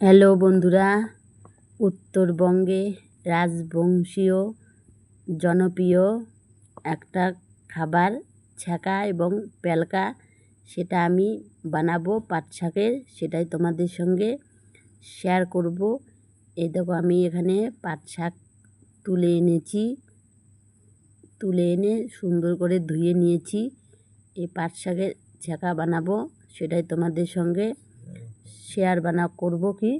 Hello বন্ধুরা, উত্তরবঙ্গে রাজবংশীয়, জনপ্রিয় একটা খাবার, ছ্যাঁকা এবং প্যালকা। সেটা আমি বানাবো পাট শাকের সেটাই তোমাদের সঙ্গে শেয়ার করব। এই দেখো, আমি এখানে পাট শাক তুলে এনেছি। তুলে এনে সুন্দর করে ধুয়ে নিয়েছি। এই পাট শাকের ছ্যাঁকা বানাবো, সেটাই তোমাদের সঙ্গে শেয়ার বানা করব কি?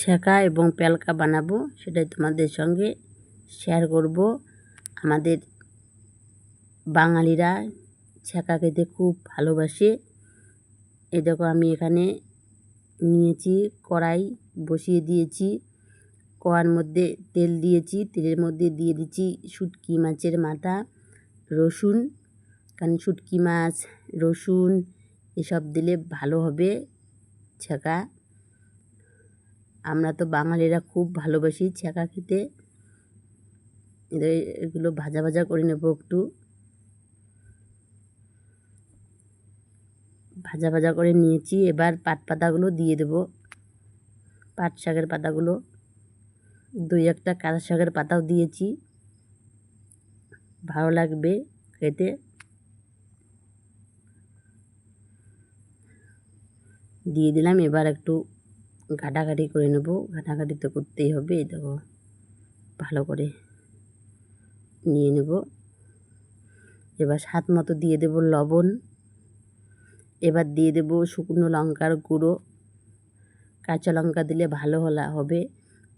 ছ্যাঁকা এবং প্যালকা বানাবো, সেটাই তোমাদের সঙ্গে শেয়ার করব। আমাদের বাঙালিরা ছ্যাঁকা খেতে খুব ভালোবাসে। এই দেখো আমি এখানে নিয়েছি কড়াই, বসিয়ে দিয়েছি। কড়ার মধ্যে তেল দিয়েছি, তেলের মধ্যে দিয়ে দিচ্ছি শুটকি মাছের মাথা, রসুন। কারণ শুটকি মাছ, রসুন এসব দিলে ভালো হবে, ছ্যাঁকা। আমরা তো বাঙালিরা খুব ভালোবাসি ছ্যাঁকা খেতে। এগুলো ভাজা ভাজা করে নেব একটু। ভাজা ভাজা করে নিয়েছি, এবার পাট পাতাগুলো দিয়ে দেবো। পাট শাকের পাতাগুলো। দুই একটা কাঁচা শাকের পাতাও দিয়েছি। ভালো লাগবে খেতে। দিয়ে দিলাম। এবার একটু ঘাটাঘাটি করে নেব। ঘাটাঘাটি তো করতেই হবে, এই দেখো, ভালো করে নিয়ে নেব। এবার স্বাদ মতো দিয়ে দেব লবণ। এবার দিয়ে দেব শুকনো লঙ্কার গুঁড়ো। কাঁচা লঙ্কা দিলে ভালো হলা, হবে।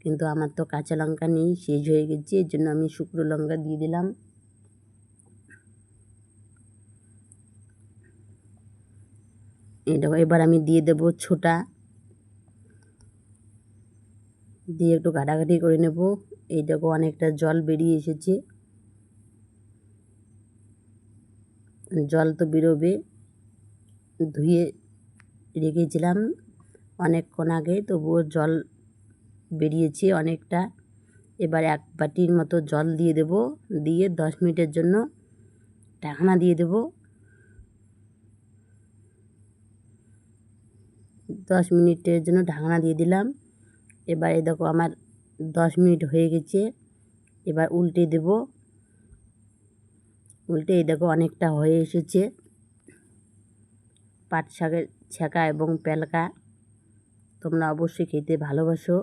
কিন্তু আমার তো কাঁচা লঙ্কা নেই শেষ হয়ে গেছে, এর জন্য আমি শুকনো লঙ্কা দিয়ে দিলাম। দেখো, এবার আমি দিয়ে দেব ছোটা। দিয়ে একটু ঘাটাঘাটি করে নেব। এই দেখো, অনেকটা জল বেরিয়ে এসেছে। জল তো বেরোবে। ধুয়ে রেখেছিলাম অনেকক্ষণ আগে, তবুও জল বেরিয়েছে অনেকটা। এবার এক বাটির মতো জল দিয়ে দেব। দিয়ে দশ মিনিটের জন্য ঢাকনা দিয়ে দেবো। দশ মিনিটের জন্য ঢাকনা দিয়ে দিলাম। এবারে দেখো আমার দশ মিনিট হয়ে গেছে। এবার উল্টে দেব। উল্টে এই দেখো অনেকটা হয়ে এসেছে। পাট শাকের ছ্যাঁকা এবং প্যালকা তোমরা অবশ্যই খেতে ভালোবাসো।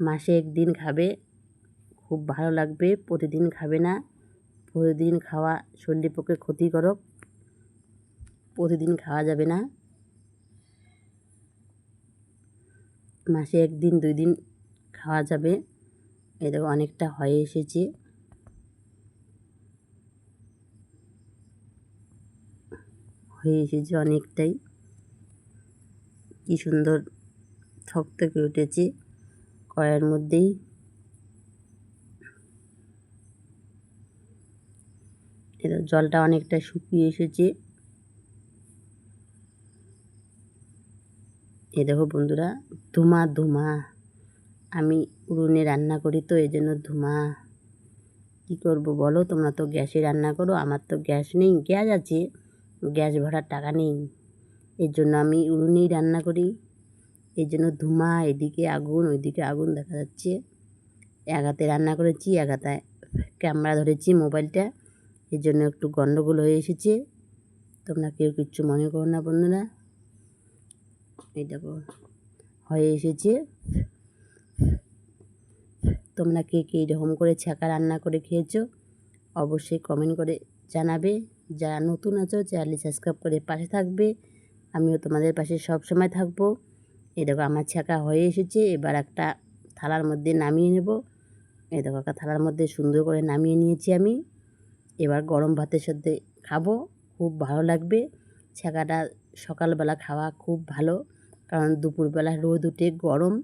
মাসে একদিন খাবে, খুব ভালো লাগবে। প্রতিদিন খাবে না। প্রতিদিন খাওয়া শরীরের পক্ষে ক্ষতিকারক। প্রতিদিন খাওয়া যাবে না। মাসে একদিন দুই দিন খাওয়া যাবে। এই দেখো, অনেকটা হয়ে এসেছে। হয়ে এসেছে অনেকটাই। কি সুন্দর থক থেকে উঠেছে কড়াইয়ের মধ্যেই। জলটা অনেকটা শুকিয়ে এসেছে। এ দেখো বন্ধুরা, ধুমা ধুমা। আমি উনুনে রান্না করি তো, এই জন্য ধুমা। কী করব বলো, তোমরা তো গ্যাসে রান্না করো, আমার তো গ্যাস নেই, গ্যাস আছে, গ্যাস ভরার টাকা নেই। এর জন্য আমি উনুনেই রান্না করি। এই জন্য ধুমা, এদিকে আগুন, ওইদিকে আগুন দেখা যাচ্ছে। এক হাতে রান্না করেছি, এক হাতে ক্যামেরা ধরেছি মোবাইলটা। এর জন্য একটু গণ্ডগোল হয়ে এসেছে। তোমরা কেউ কিচ্ছু মনে করো না বন্ধুরা। এই দেখো, হয়ে এসেছে। তোমরা কে কে এরকম করে ছাঁকা রান্না করে খেয়েছো, অবশ্যই কমেন্ট করে জানাবে। যারা নতুন আছো চ্যানেলটি সাবস্ক্রাইব করে পাশে থাকবে। আমিও তোমাদের পাশে সব সময় থাকব। এই দেখো, আমার ছাঁকা হয়ে এসেছে। এবার একটা থালার মধ্যে নামিয়ে নেব। এই দেখো, একটা থালার মধ্যে সুন্দর করে নামিয়ে নিয়েছি আমি। এবার গরম ভাতের সাথে খাব। খুব ভালো লাগবে। ছাঁকাটা সকালবেলা খাওয়া খুব ভালো। কারণ দুপুরবেলা রোদ উঠে গরম।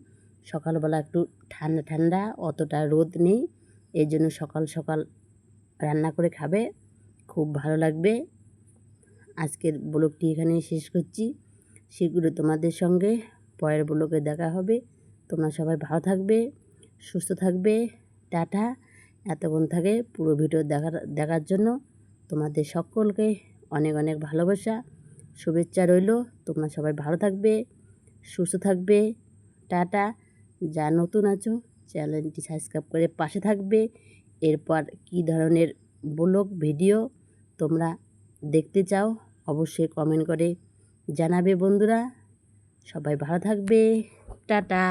সকালবেলা একটু ঠান্ডা ঠান্ডা, অতটা রোদ নেই। এই জন্য সকাল সকাল রান্না করে খাবে, খুব ভালো লাগবে। আজকের ব্লগটি এখানে শেষ করছি। সেগুলো তোমাদের সঙ্গে পরের ব্লগে দেখা হবে। তোমরা সবাই ভালো থাকবে, সুস্থ থাকবে, টাটা। এতক্ষণ থাকে পুরো ভিডিও দেখার দেখার জন্য তোমাদের সকলকে অনেক অনেক ভালোবাসা, শুভেচ্ছা রইল। তোমরা সবাই ভালো থাকবে। সুস্থ থাকবে। টাটা। যা নতুন আছো, চ্যানেলটি সাবস্ক্রাইব করে পাশে থাকবে। এরপর কি ধরনের ব্লগ, ভিডিও তোমরা দেখতে চাও, অবশ্যই কমেন্ট করে জানাবে বন্ধুরা। সবাই ভালো থাকবে। টাটা।